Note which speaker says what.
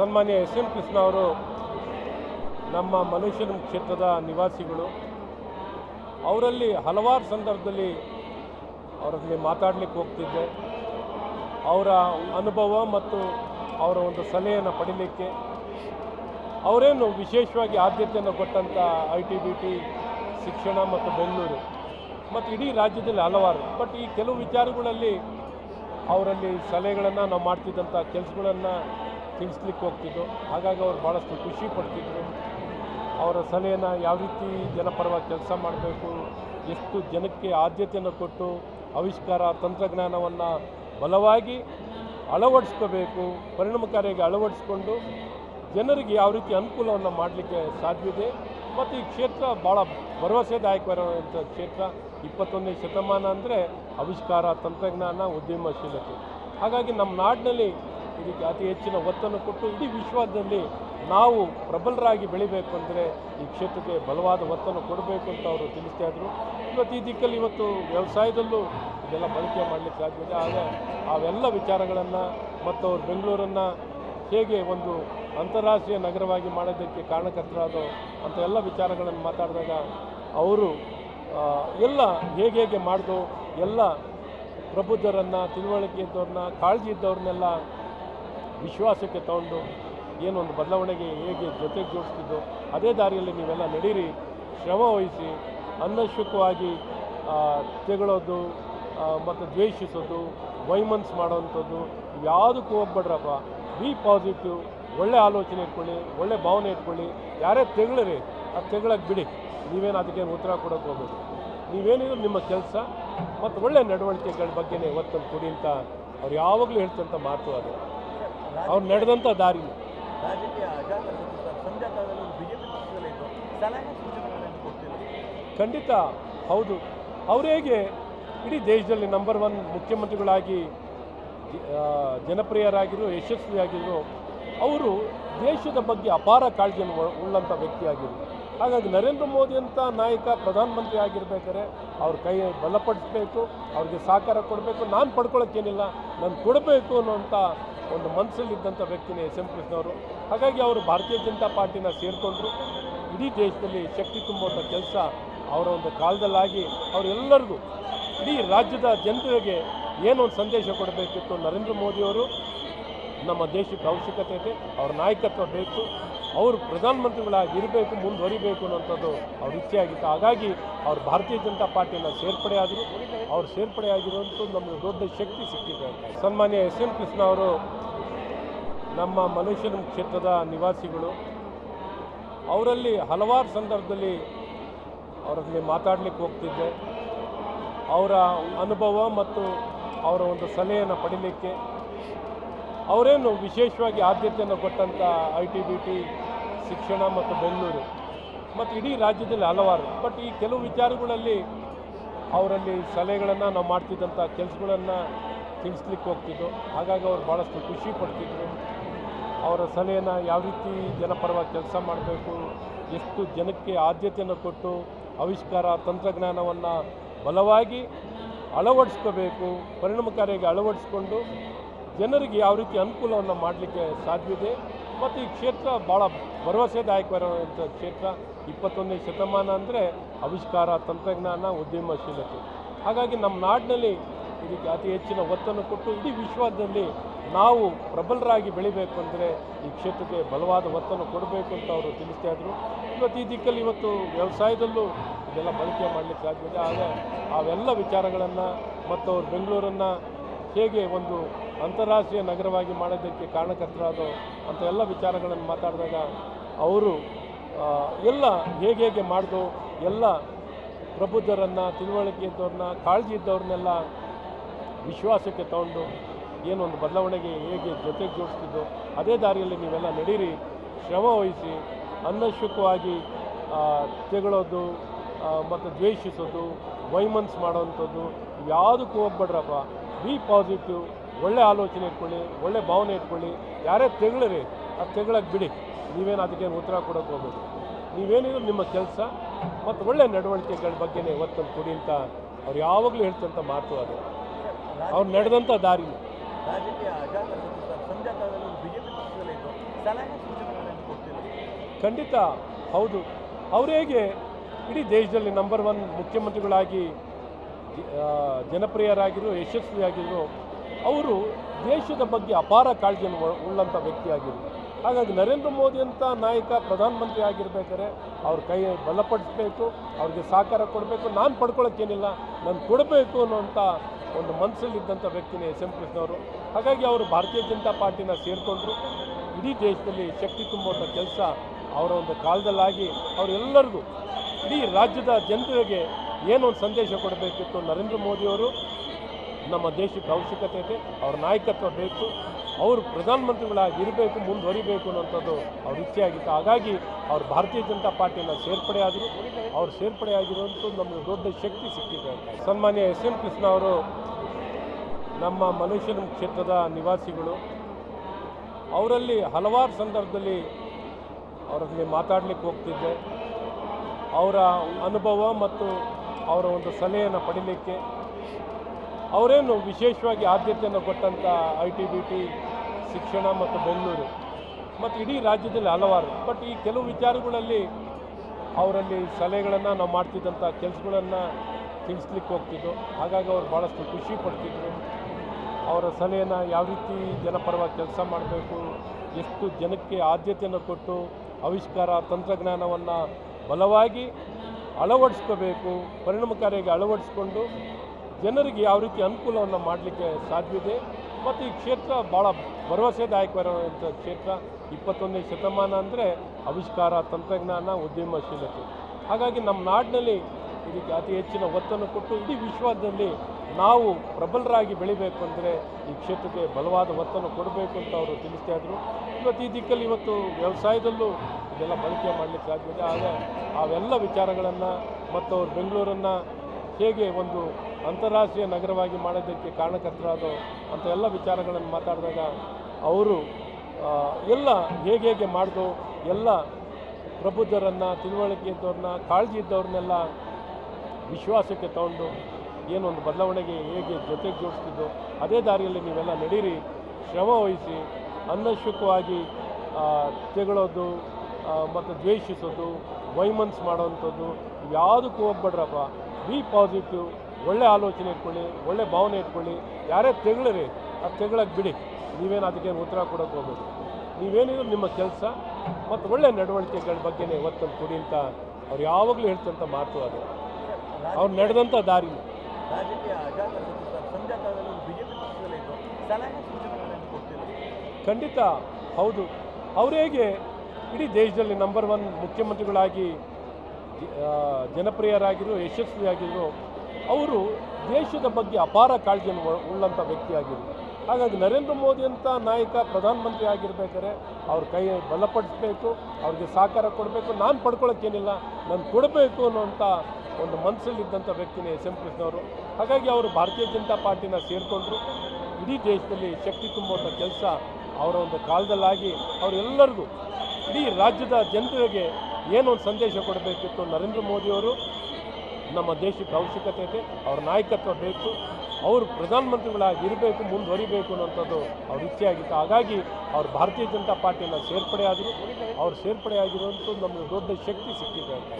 Speaker 1: ಸನ್ಮಾನ್ಯ S M Krishna ಅವರು ನಮ್ಮ ಮನುಷ್ಯನ ಕ್ಷೇತ್ರದ ನಿವಾಸಿಗಳು. ಅವರಲ್ಲಿ ಹಲವಾರು ಸಂದರ್ಭದಲ್ಲಿ ಅವರಲ್ಲಿ ಮಾತಾಡಲಿಕ್ಕೆ ಹೋಗ್ತಿದ್ದೆ. ಅವರ ಅನುಭವ ಮತ್ತು ಅವರ ಒಂದು ಸಲಹೆಯನ್ನು ಪಡೀಲಿಕ್ಕೆ. ಅವರೇನು ವಿಶೇಷವಾಗಿ ಆದ್ಯತೆಯನ್ನು ಕೊಟ್ಟಂಥ ಐ ಟಿ ಬಿ ಟಿ, ಶಿಕ್ಷಣ ಮತ್ತು ಬೆಂಗಳೂರು ಮತ್ತು ಇಡೀ ರಾಜ್ಯದಲ್ಲಿ ಹಲವಾರು. ಬಟ್ ಈ ಕೆಲವು ವಿಚಾರಗಳಲ್ಲಿ ಅವರಲ್ಲಿ ಸಲಹೆಗಳನ್ನು ನಾವು ಮಾಡ್ತಿದ್ದಂಥ ಕೆಲಸಗಳನ್ನು ತಿಳಿಸ್ಲಿಕ್ಕೆ ಹೋಗ್ತಿದ್ದು, ಹಾಗಾಗಿ ಅವ್ರು ಭಾಳಷ್ಟು ಖುಷಿ ಪಡ್ತಿದ್ರು. ಅವರ ಸಲಹೆಯನ್ನು ಯಾವ ರೀತಿ ಜನಪರವಾಗಿ ಕೆಲಸ ಮಾಡಬೇಕು, ಎಷ್ಟು ಜನಕ್ಕೆ ಆದ್ಯತೆಯನ್ನು ಕೊಟ್ಟು ಆವಿಷ್ಕಾರ ತಂತ್ರಜ್ಞಾನವನ್ನು ಬಲವಾಗಿ ಅಳವಡಿಸ್ಕೋಬೇಕು, ಪರಿಣಾಮಕಾರಿಯಾಗಿ ಅಳವಡಿಸ್ಕೊಂಡು ಜನರಿಗೆ ಯಾವ ರೀತಿ ಅನುಕೂಲವನ್ನು ಮಾಡಲಿಕ್ಕೆ ಸಾಧ್ಯವಿದೆ. ಮತ್ತು ಈ ಕ್ಷೇತ್ರ ಭಾಳ ಭರವಸೆದಾಯಕವಾಗಿರುವಂಥ ಕ್ಷೇತ್ರ, ಇಪ್ಪತ್ತೊಂದನೇ ಶತಮಾನ ಅಂದರೆ ಆವಿಷ್ಕಾರ, ತಂತ್ರಜ್ಞಾನ, ಉದ್ಯಮಶೀಲತೆ. ಹಾಗಾಗಿ ನಮ್ಮ ನಾಡಿನಲ್ಲಿ ಇದಕ್ಕೆ ಅತಿ ಹೆಚ್ಚಿನ ಒತ್ತನ್ನು ಕೊಟ್ಟು ಇಡೀ ವಿಶ್ವದಲ್ಲಿ ನಾವು ಪ್ರಬಲರಾಗಿ ಬೆಳಿಬೇಕು ಅಂದರೆ ಈ ಕ್ಷೇತ್ರಕ್ಕೆ ಬಲವಾದ ಒತ್ತನ್ನು ಕೊಡಬೇಕು ಅಂತ ಅವರು ತಿಳಿಸ್ತಾ ಇದ್ರು. ಇವತ್ತು ಈ ದಿಕ್ಕಲ್ಲಿ ಇವತ್ತು ವ್ಯವಸಾಯದಲ್ಲೂ ಇದೆಲ್ಲ ಬಳಕೆ ಮಾಡಲಿಕ್ಕೆ ಸಾಧ್ಯವಿದೆ. ಆದರೆ ಅವೆಲ್ಲ ವಿಚಾರಗಳನ್ನು ಮತ್ತು ಅವರು ಬೆಂಗಳೂರನ್ನು ಹೇಗೆ ಒಂದು ಅಂತಾರಾಷ್ಟ್ರೀಯ ನಗರವಾಗಿ ಮಾಡೋದಕ್ಕೆ ಕಾರಣಕರ್ತರಾದೋ ಅಂತ ಎಲ್ಲ ವಿಚಾರಗಳನ್ನು ಮಾತಾಡಿದಾಗ ಅವರು ಎಲ್ಲ ಹೇಗೆ ಹೇಗೆ ಮಾಡಿದ್ರು ಎಲ್ಲ ಪ್ರಬುದ್ಧರನ್ನು, ತಿಳುವಳಿಕೆ ಇದ್ದವ್ರನ್ನ, ಕಾಳಜಿ ಇದ್ದವ್ರನ್ನೆಲ್ಲ ವಿಶ್ವಾಸಕ್ಕೆ ತಗೊಂಡು ಏನೊಂದು ಬದಲಾವಣೆಗೆ ಹೇಗೆ ಜೊತೆಗೆ ಜೋಡಿಸ್ತಿದ್ದೋ ಅದೇ ದಾರಿಯಲ್ಲಿ ನೀವೆಲ್ಲ ನಡೀರಿ, ಶ್ರಮ ವಹಿಸಿ ಅನ್ನಶುಕವಾಗಿ ತೆಗಳೋದು ಮತ್ತು ದ್ವೇಷಿಸೋದು, ವೈಮನ್ಸ್ ಮಾಡೋವಂಥದ್ದು ಯಾವುದಕ್ಕೂ ಹೋಗ್ಬೇಡ್ರಪ್ಪ. ಬಿ ಪಾಸಿಟಿವ್ ಒಳ್ಳೆ ಆಲೋಚನೆ ಇಟ್ಕೊಳ್ಳಿ, ಒಳ್ಳೆ ಭಾವನೆ ಇಟ್ಕೊಳ್ಳಿ. ಯಾರೇ ತೆಗಳಿರಿ ಅದು ತೆಗಳಕ್ಕೆ ಬಿಡಿ. ನೀವೇನು ಅದಕ್ಕೇನು ಉತ್ತರ ಕೊಡೋಕೆ ಹೋಗ್ಬೋದು ನೀವೇನಿದ್ರು ನಿಮ್ಮ ಕೆಲಸ ಮತ್ತು ಒಳ್ಳೆ ನಡವಳಿಕೆಗಳ ಬಗ್ಗೆನೇ ಒತ್ತನ್ನು ಕೊಡಿ ಅಂತ ಅವ್ರು ಯಾವಾಗಲೂ ಹೇಳ್ತಂಥ ಮಾತು ಅದು. ಅವ್ರು ನಡೆದಂಥ ದಾರಿ. ಖಂಡಿತ ಹೌದು. ಅವ್ರು ಹೇಗೆ? ಇಡೀ ದೇಶದಲ್ಲಿ ನಂಬರ್ ಒನ್ ಮುಖ್ಯಮಂತ್ರಿಗಳಾಗಿ ಜನಪ್ರಿಯರಾಗಿರೋ ಯಶಸ್ವಿಯಾಗಿರೋ ಅವರು ದೇಶದ ಬಗ್ಗೆ ಅಪಾರ ಕಾಳಜಿಯನ್ನು ಉಳ್ಳಂಥ ವ್ಯಕ್ತಿಯಾಗಿರು ಹಾಗಾಗಿ ನರೇಂದ್ರ ಮೋದಿ ಅಂತ ನಾಯಕ ಪ್ರಧಾನಮಂತ್ರಿ ಆಗಿರ್ಬೇಕಾದ್ರೆ ಅವ್ರ ಕೈ ಬಲಪಡಿಸ್ಬೇಕು ಅವ್ರಿಗೆ ಸಹಕಾರ ಕೊಡಬೇಕು. ನಾನು ಪಡ್ಕೊಳ್ಳೋಕ್ಕೇನಿಲ್ಲ ನಾನು ಕೊಡಬೇಕು ಅನ್ನೋಂಥ ಒಂದು ಮನಸ್ಸಲ್ಲಿದ್ದಂಥ ವ್ಯಕ್ತಿನೇ ಎಸ್ ಎಂ ಕೃಷ್ಣವರು. ಹಾಗಾಗಿ ಅವರು ಭಾರತೀಯ ಜನತಾ ಪಾರ್ಟಿನ ಸೇರಿಕೊಂಡ್ರು. ಇಡೀ ದೇಶದಲ್ಲಿ ಶಕ್ತಿ ತುಂಬುವಂಥ ಕೆಲಸ ಅವರ ಒಂದು ಕಾಲದಲ್ಲಾಗಿ ಅವರೆಲ್ಲರಿಗೂ ಇಡೀ ರಾಜ್ಯದ ಜನರಿಗೆ ಏನೊಂದು ಸಂದೇಶ ಕೊಡಬೇಕಿತ್ತು ನರೇಂದ್ರ ಮೋದಿಯವರು. ನಮ್ಮ ದೇಶಕ್ಕೆ ಅವಶ್ಯಕತೆ ಇದೆ, ಅವ್ರ ನಾಯಕತ್ವ ಬೇಕು, ಅವರು ಪ್ರಧಾನಮಂತ್ರಿಗಳಾಗಿ ಇರಬೇಕು, ಮುಂದುವರಿಬೇಕು ಅನ್ನೋಂಥದ್ದು ಅವ್ರ ಇಚ್ಛೆ ಆಗಿತ್ತು. ಹಾಗಾಗಿ ಅವ್ರು ಭಾರತೀಯ ಜನತಾ ಪಾರ್ಟಿಯನ್ನು ಸೇರ್ಪಡೆ ಆದರು, ಅವ್ರು ಸೇರ್ಪಡೆ ಆಗಿರುವಂಥದ್ದು ನಮಗೆ ದೊಡ್ಡ ಶಕ್ತಿ ಸಿಕ್ಕಿದೆ. ಸನ್ಮಾನ್ಯ ಎಸ್ ಎಂ ಕೃಷ್ಣ ಅವರು, ನಮ್ಮ ಮನುಷ್ಯನ ಕ್ಷೇತ್ರದ ನಿವಾಸಿಗಳು, ಅವರಲ್ಲಿ ಹಲವಾರು ಸಂದರ್ಭದಲ್ಲಿ ಅವರಲ್ಲಿ ಮಾತಾಡಲಿಕ್ಕೆ ಹೋಗ್ತಿದ್ದೆ. ಅವರ ಅನುಭವ ಮತ್ತು ಅವರ ಒಂದು ಸಲಹೆಯನ್ನು ಪಡೀಲಿಕ್ಕೆ ಅವರೇನು ವಿಶೇಷವಾಗಿ ಆದ್ಯತೆಯನ್ನು ಕೊಟ್ಟಂಥ ಐ ಟಿ ಬಿ ಟಿ ಶಿಕ್ಷಣ ಮತ್ತು ಬೆಂಗಳೂರು. ಮತ್ತು ಇಡೀ ರಾಜ್ಯದಲ್ಲಿ ಹಲವಾರು. ಬಟ್ ಈ ಕೆಲವು ವಿಚಾರಗಳಲ್ಲಿ ಅವರಲ್ಲಿ ಸಲಹೆಗಳನ್ನು ನಾವು ಮಾಡ್ತಿದ್ದಂಥ ಕೆಲಸಗಳನ್ನು ತಿಳಿಸ್ಲಿಕ್ಕೆ ಹೋಗ್ತಿದ್ದು. ಹಾಗಾಗಿ ಅವ್ರು ಭಾಳಷ್ಟು ಖುಷಿ ಪಡ್ತಿದ್ರು. ಅವರ ಸಲಹೆನ ಯಾವ ರೀತಿ ಜನಪರವಾಗಿ ಕೆಲಸ ಮಾಡಬೇಕು, ಎಷ್ಟು ಜನಕ್ಕೆ ಆದ್ಯತೆಯನ್ನು ಕೊಟ್ಟು ಆವಿಷ್ಕಾರ ತಂತ್ರಜ್ಞಾನವನ್ನು ಬಲವಾಗಿ ಅಳವಡಿಸ್ಕೋಬೇಕು, ಪರಿಣಾಮಕಾರಿಯಾಗಿ ಅಳವಡಿಸ್ಕೊಂಡು ಜನರಿಗೆ ಯಾವ ರೀತಿ ಅನುಕೂಲವನ್ನು ಮಾಡಲಿಕ್ಕೆ ಸಾಧ್ಯವಿದೆ ಮತ್ತು ಈ ಕ್ಷೇತ್ರ ಭಾಳ ಭರವಸೆದಾಯಕವಾಗಿರುವಂಥ ಕ್ಷೇತ್ರ, ಇಪ್ಪತ್ತೊಂದನೇ ಶತಮಾನ ಅಂದರೆ ಆವಿಷ್ಕಾರ, ತಂತ್ರಜ್ಞಾನ, ಉದ್ಯಮಶೀಲತೆ. ಹಾಗಾಗಿ ನಮ್ಮ ನಾಡಿನಲ್ಲಿ ಇದಕ್ಕೆ ಅತಿ ಹೆಚ್ಚಿನ ಒತ್ತನ್ನು ಕೊಟ್ಟು ಇಡೀ ವಿಶ್ವದಲ್ಲಿ ನಾವು ಪ್ರಬಲರಾಗಿ ಬೆಳಿಬೇಕು ಅಂದರೆ ಈ ಕ್ಷೇತ್ರಕ್ಕೆ ಬಲವಾದ ಒತ್ತನ್ನು ಕೊಡಬೇಕು ಅಂತ ಅವರು ತಿಳಿಸ್ತಾ ಇದ್ರು. ಇವತ್ತು ಈ ದಿಕ್ಕಲ್ಲಿ ಇವತ್ತು ವ್ಯವಸಾಯದಲ್ಲೂ ಇದೆಲ್ಲ ಬಳಕೆ ಮಾಡಲಿಕ್ಕೆ ಸಾಧ್ಯವಿದೆ. ಆದರೆ ಅವೆಲ್ಲ ವಿಚಾರಗಳನ್ನು ಮತ್ತು ಅವ್ರು ಬೆಂಗಳೂರನ್ನು ಹೇಗೆ ಒಂದು ಅಂತಾರಾಷ್ಟ್ರೀಯ ನಗರವಾಗಿ ಮಾಡೋದಕ್ಕೆ ಕಾರಣಕರ್ತರಾದ ಅಂತ ಎಲ್ಲ ವಿಚಾರಗಳನ್ನು ಮಾತಾಡಿದಾಗ ಅವರು ಎಲ್ಲ ಹೇಗೆ ಹೇಗೆ ಮಾಡಿದು, ಎಲ್ಲ ಪ್ರಬುದ್ಧರನ್ನು, ತಿಳುವಳಿಕೆ ಇದ್ದವ್ರನ್ನ, ಕಾಳಜಿ ಇದ್ದವ್ರನ್ನೆಲ್ಲ ವಿಶ್ವಾಸಕ್ಕೆ ತಗೊಂಡು ಏನೊಂದು ಬದಲಾವಣೆಗೆ ಹೇಗೆ ಜೊತೆಗೆ ಜೋಡಿಸ್ತಿದ್ದೋ ಅದೇ ದಾರಿಯಲ್ಲಿ ನೀವೆಲ್ಲ ನಡೀರಿ, ಶ್ರಮ ವಹಿಸಿ ಅನ್ನಶುಕವಾಗಿ ತೆಗಳೋದು ಮತ್ತು ದ್ವೇಷಿಸೋದು, ವೈಮನ್ಸ್ ಮಾಡೋವಂಥದ್ದು ಯಾವುದಕ್ಕೂ ಹೋಗ್ಬೇಡ್ರಪ್ಪ. ಬಿ ಪಾಸಿಟಿವ್ ಒಳ್ಳೆ ಆಲೋಚನೆ ಇಟ್ಕೊಳ್ಳಿ ಒಳ್ಳೆ ಭಾವನೆ ಇಟ್ಕೊಳ್ಳಿ. ಯಾರೇ ತೆಗಳಿರಿ ಅದು ತೆಗಳಕ್ಕೆ ಬಿಡಿ. ನೀವೇನು ಅದಕ್ಕೇನು ಉತ್ತರ ಕೊಡೋಕೆ ಹೋಗ್ಬೇಕು ನೀವೇನಿದ್ರು ನಿಮ್ಮ ಕೆಲಸ ಮತ್ತು ಒಳ್ಳೆ ನಡವಳಿಕೆಗಳ ಬಗ್ಗೆನೇ ಇವತ್ತೊಂದು ಕೊಡಿ ಅಂತ ಅವ್ರು ಯಾವಾಗಲೂ ಹೇಳ್ತಂಥ ಮಾತು ಅದು. ಅವ್ರು ನಡೆದಂಥ ದಾರಿ ಖಂಡಿತ ಹೌದು. ಅವ್ರು ಹೇಗೆ ಇಡೀ ದೇಶದಲ್ಲಿ ನಂಬರ್ ಒನ್ ಮುಖ್ಯಮಂತ್ರಿಗಳಾಗಿ ಜನಪ್ರಿಯರಾಗಿದ್ರು ಯಶಸ್ವಿಯಾಗಿದ್ರು ಅವರು ದೇಶದ ಬಗ್ಗೆ ಅಪಾರ ಕಾಳಜಿಯನ್ನು ಉಳ್ಳಂಥ ವ್ಯಕ್ತಿಯಾಗಿರು. ಹಾಗಾಗಿ ನರೇಂದ್ರ ಮೋದಿ ಅಂತ ನಾಯಕ ಪ್ರಧಾನಮಂತ್ರಿ ಆಗಿರ್ಬೇಕಾದ್ರೆ ಅವ್ರ ಕೈ ಬಲಪಡಿಸಬೇಕು, ಅವ್ರಿಗೆ ಸಹಕಾರ ಕೊಡಬೇಕು. ನಾನು ಪಡ್ಕೊಳ್ಳೋಕ್ಕೇನಿಲ್ಲ ನಾನು ಕೊಡಬೇಕು ಅನ್ನುವಂಥ ಒಂದು ಮನಸ್ಸಲ್ಲಿದ್ದಂಥ ವ್ಯಕ್ತಿನೇ ಎಸ್ ಎಂ ಕೃಷ್ಣವರು. ಹಾಗಾಗಿ ಅವರು ಭಾರತೀಯ ಜನತಾ ಪಾರ್ಟಿನ ಸೇರಿಕೊಂಡ್ರು. ಇಡೀ ದೇಶದಲ್ಲಿ ಶಕ್ತಿ ತುಂಬುವಂಥ ಕೆಲಸ ಅವರ ಒಂದು ಕಾಲದಲ್ಲಾಗಿ ಅವರೆಲ್ಲರಿಗೂ ಇಡೀ ರಾಜ್ಯದ ಜನತೆಗೆ ಏನೊಂದು ಸಂದೇಶ ಕೊಡಬೇಕಿತ್ತು ನರೇಂದ್ರ ಮೋದಿಯವರು. ನಮ್ಮ ದೇಶಕ್ಕೆ ಅವಶ್ಯಕತೆ ಇದೆ, ಅವ್ರ ನಾಯಕತ್ವ ಬೇಕು, ಅವರು ಪ್ರಧಾನಮಂತ್ರಿಗಳಾಗಿ ಇರಬೇಕು ಮುಂದುವರಿಬೇಕು ಅನ್ನೋಂಥದ್ದು ಅವ್ರ ಇಚ್ಛೆಯಾಗಿತ್ತು ಹಾಗಾಗಿ ಅವ್ರು ಭಾರತೀಯ ಜನತಾ ಪಾರ್ಟಿಯನ್ನು ಸೇರ್ಪಡೆ ಆದರು, ಅವ್ರು ಸೇರ್ಪಡೆ ಆಗಿರುವಂಥ ನಮಗೆ ದೊಡ್ಡ ಶಕ್ತಿ ಸಿಕ್ಕಿದೆ. ಸನ್ಮಾನ್ಯ ಎಸ್ ಎಂ ಕೃಷ್ಣ ಅವರು ನಮ್ಮ ಮಲೇಶ್ವರಂ ಕ್ಷೇತ್ರದ ನಿವಾಸಿಗಳು, ಅವರಲ್ಲಿ ಹಲವಾರು ಸಂದರ್ಭದಲ್ಲಿ ಅವರಲ್ಲಿ ಮಾತಾಡಲಿಕ್ಕೆ ಹೋಗ್ತಿದ್ದೆ. ಅವರ ಅನುಭವ ಮತ್ತು ಅವರ ಒಂದು ಸಲಹೆಯನ್ನು ಪಡೀಲಿಕ್ಕೆ ಅವರೇನು ವಿಶೇಷವಾಗಿ ಆದ್ಯತೆಯನ್ನು ಕೊಟ್ಟಂಥ ಐ ಟಿ ಬಿ ಟಿ ಶಿಕ್ಷಣ ಮತ್ತು ಬೆಂಗಳೂರು, ಮತ್ತು ಇಡೀ ರಾಜ್ಯದಲ್ಲಿ ಹಲವಾರು, ಬಟ್ ಈ ಕೆಲವು ವಿಚಾರಗಳಲ್ಲಿ ಅವರಲ್ಲಿ ಸಲಹೆಗಳನ್ನು ನಾವು ಮಾಡ್ತಿದ್ದಂಥ ಕೆಲಸಗಳನ್ನು ತಿಳಿಸ್ಲಿಕ್ಕೆ ಹೋಗ್ತಿದ್ದು, ಹಾಗಾಗಿ ಅವ್ರು ಭಾಳಷ್ಟು ಖುಷಿ ಪಡ್ತಿದ್ರು. ಅವರ ಸಲಹೆಯನ್ನು ಯಾವ ರೀತಿ ಜನಪರವಾಗಿ ಕೆಲಸ ಮಾಡಬೇಕು, ಎಷ್ಟು ಜನಕ್ಕೆ ಆದ್ಯತೆಯನ್ನು ಕೊಟ್ಟು ಆವಿಷ್ಕಾರ, ತಂತ್ರಜ್ಞಾನವನ್ನು ಬಲವಾಗಿ ಅಳವಡಿಸ್ಕೋಬೇಕು, ಪರಿಣಾಮಕಾರಿಯಾಗಿ ಅಳವಡಿಸ್ಕೊಂಡು ಜನರಿಗೆ ಯಾವ ರೀತಿ ಅನುಕೂಲವನ್ನು ಮಾಡಲಿಕ್ಕೆ ಸಾಧ್ಯವಿದೆ ಮತ್ತು ಈ ಕ್ಷೇತ್ರ ಭಾಳ ಭರವಸೆದಾಯಕವಾಗಿರುವಂಥ ಕ್ಷೇತ್ರ, ಇಪ್ಪತ್ತೊಂದನೇ ಶತಮಾನ ಅಂದರೆ ಆವಿಷ್ಕಾರ, ತಂತ್ರಜ್ಞಾನ, ಉದ್ಯಮಶೀಲತೆ. ಹಾಗಾಗಿ ನಮ್ಮ ನಾಡಿನಲ್ಲಿ ಇದಕ್ಕೆ ಅತಿ ಹೆಚ್ಚಿನ ಒತ್ತನ್ನು ಕೊಟ್ಟು ಇಡೀ ವಿಶ್ವದಲ್ಲಿ ನಾವು ಪ್ರಬಲರಾಗಿ ಬೆಳಿಬೇಕು ಅಂದರೆ ಈ ಕ್ಷೇತ್ರಕ್ಕೆ ಬಲವಾದ ಒತ್ತನ್ನು ಕೊಡಬೇಕು ಅಂತ ಅವರು ತಿಳಿಸ್ತಾ ಇದ್ರು. ಇವತ್ತು ಈ ದಿಕ್ಕಲ್ಲಿ ಇವತ್ತು ವ್ಯವಸಾಯದಲ್ಲೂ ಇದೆಲ್ಲ ಬಳಕೆ ಮಾಡಲಿಕ್ಕೆ ಸಾಧ್ಯವಿದೆ. ಆಗ ಅವೆಲ್ಲ ವಿಚಾರಗಳನ್ನು ಮತ್ತು ಅವ್ರು ಬೆಂಗಳೂರನ್ನು ಹೇಗೆ ಒಂದು ಅಂತಾರಾಷ್ಟ್ರೀಯ ನಗರವಾಗಿ ಮಾಡೋದಕ್ಕೆ ಕಾರಣಕರ್ತರಾದೋ ಅಂತ ಎಲ್ಲ ವಿಚಾರಗಳನ್ನು ಮಾತಾಡಿದಾಗ ಅವರು ಎಲ್ಲ ಹೇಗೆ ಹೇಗೆ ಮಾಡಿದ್ರು ಎಲ್ಲ ಪ್ರಬುದ್ಧರನ್ನು, ತಿಳುವಳಿಕೆ ಇದ್ದವ್ರನ್ನ, ಕಾಳಜಿ ಇದ್ದವ್ರನ್ನೆಲ್ಲ ವಿಶ್ವಾಸಕ್ಕೆ ತಗೊಂಡು ಏನೊಂದು ಬದಲಾವಣೆಗೆ ಹೇಗೆ ಜೊತೆಗೆ ಜೋಡಿಸ್ತಿದ್ದೋ, ಅದೇ ದಾರಿಯಲ್ಲಿ ನೀವೆಲ್ಲ ನಡೀರಿ, ಶ್ರಮ ವಹಿಸಿ ಅನ್ನಶುಕವಾಗಿ ತೆಗಳೋದು ಮತ್ತು ದ್ವೇಷಿಸೋದು, ವೈಮನ್ಸ್ ಮಾಡೋವಂಥದ್ದು ಯಾವುದಕ್ಕೂ ಹೋಗ್ಬೇಡ್ರಪ್ಪ. ಬಿ ಪಾಸಿಟಿವ್ ಒಳ್ಳೆ ಆಲೋಚನೆ ಇಟ್ಕೊಳ್ಳಿ ಒಳ್ಳೆ ಭಾವನೆ ಇಟ್ಕೊಳ್ಳಿ. ಯಾರೇ ತೆಗಳಿರಿ ಅದು ತೆಗಳಕ್ಕೆ ಬಿಡಿ. ನೀವೇನು ಅದಕ್ಕೇನು ಉತ್ತರ ಕೊಡೋಕೆ ಹೋಗ್ಬೋದು ನೀವೇನಿದ್ರು ನಿಮ್ಮ ಕೆಲಸ ಮತ್ತು ಒಳ್ಳೆ ನಡವಳಿಕೆಗಳ ಬಗ್ಗೆನೇ ಒತ್ತನ್ನು ಕೊಡಿ ಅಂತ ಅವ್ರು ಯಾವಾಗಲೂ ಹೇಳ್ತಂಥ ಮಾತು ಅದು. ಅವ್ರು ನಡೆದಂಥ ದಾರಿ. ಖಂಡಿತ ಹೌದು. ಅವ್ರು ಹೇಗೆ? ಇಡೀ ದೇಶದಲ್ಲಿ ನಂಬರ್ ಒನ್ ಮುಖ್ಯಮಂತ್ರಿಗಳಾಗಿ ಜನಪ್ರಿಯರಾಗಿರೋ ಯಶಸ್ವಿಯಾಗಿರೋ ಅವರು ದೇಶದ ಬಗ್ಗೆ ಅಪಾರ ಕಾಳಜಿಯನ್ನು ಉಳ್ಳಂಥ ವ್ಯಕ್ತಿಯಾಗಿದ್ದರು ಹಾಗಾಗಿ ನರೇಂದ್ರ ಮೋದಿ ಅಂತ ನಾಯಕ ಪ್ರಧಾನಮಂತ್ರಿ ಆಗಿರ್ಬೇಕಾದ್ರೆ ಅವ್ರ ಕೈ ಬಲಪಡಿಸಬೇಕು, ಅವ್ರಿಗೆ ಸಹಕಾರ ಕೊಡಬೇಕು. ನಾನು ಪಡ್ಕೊಳ್ಳೋಕ್ಕೇನಿಲ್ಲ ನಾನು ಕೊಡಬೇಕು ಅನ್ನೋಂಥ ಒಂದು ಮನಸ್ಸಲ್ಲಿದ್ದಂಥ ವ್ಯಕ್ತಿನೇ ಎಸ್ ಎಂ ಕೃಷ್ಣವರು. ಹಾಗಾಗಿ ಅವರು ಭಾರತೀಯ ಜನತಾ ಪಾರ್ಟಿನ ಸೇರಿಕೊಂಡ್ರು. ಇಡೀ ದೇಶದಲ್ಲಿ ಶಕ್ತಿ ತುಂಬುವಂಥ ಕೆಲಸ ಅವರ ಒಂದು ಕಾಲದಲ್ಲಾಗಿ ಅವರೆಲ್ಲರಿಗೂ ಇಡೀ ರಾಜ್ಯದ ಜನತೆಗೆ ಏನೊಂದು ಸಂದೇಶ ಕೊಡಬೇಕಿತ್ತು ನರೇಂದ್ರ ಮೋದಿಯವರು. ನಮ್ಮ ದೇಶಕ್ಕೆ ಅವಶ್ಯಕತೆ ಇದೆ ಅವ್ರ ನಾಯಕತ್ವ ಬೇಕು, ಅವರು ಪ್ರಧಾನಮಂತ್ರಿಗಳಾಗಿ ಇರಬೇಕು, ಮುಂದುವರಿಬೇಕು ಅನ್ನೋಂಥದ್ದು ಅವ್ರ ಇಚ್ಛೆ ಆಗಿತ್ತು. ಹಾಗಾಗಿ ಅವ್ರು ಭಾರತೀಯ ಜನತಾ ಪಾರ್ಟಿಯನ್ನು ಸೇರ್ಪಡೆ ಆದರು, ಅವ್ರು ಸೇರ್ಪಡೆ ಆಗಿರುವಂಥದ್ದು ನಮಗೆ ದೊಡ್ಡ ಶಕ್ತಿ ಸಿಕ್ಕಿದೆ ಅಂತ